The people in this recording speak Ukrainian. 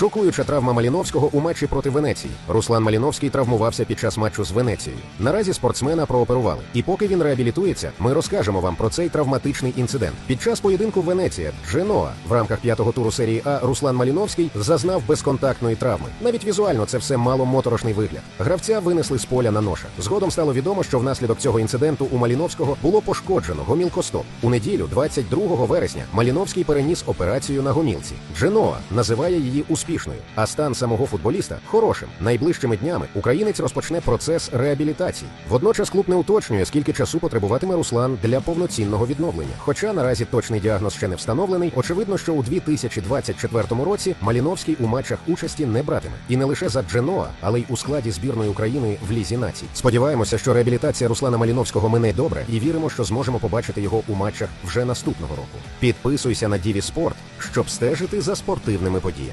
Шокуюча травма Маліновського у матчі проти Венеції. Руслан Маліновський травмувався під час матчу з Венецією. Наразі спортсмена прооперували. І поки він реабілітується, ми розкажемо вам про цей травматичний інцидент. Під час поєдинку Венеція Дженоа в рамках п'ятого туру серії А Руслан Маліновський зазнав безконтактної травми. Навіть візуально це все мало моторошний вигляд. Гравця винесли з поля на ноша. Згодом стало відомо, що внаслідок цього інциденту у Маліновського було пошкоджено гомілкостоп. У неділю, 22 вересня, Маліновський переніс операцію на гомілці. Дженоа називає її успішною, а стан самого футболіста хорошим. Найближчими днями українець розпочне процес реабілітації. Водночас клуб не уточнює, скільки часу потребуватиме Руслан для повноцінного відновлення. Хоча наразі точний діагноз ще не встановлений, очевидно, що у 2024 році Маліновський у матчах участі не братиме. І не лише за Дженоа, але й у складі збірної України в лізі націй. Сподіваємося, що реабілітація Руслана Маліновського мине добре, і віримо, що зможемо побачити його у матчах вже наступного року. Підписуйся на Діві Спорт, щоб стежити за спортивними подіями.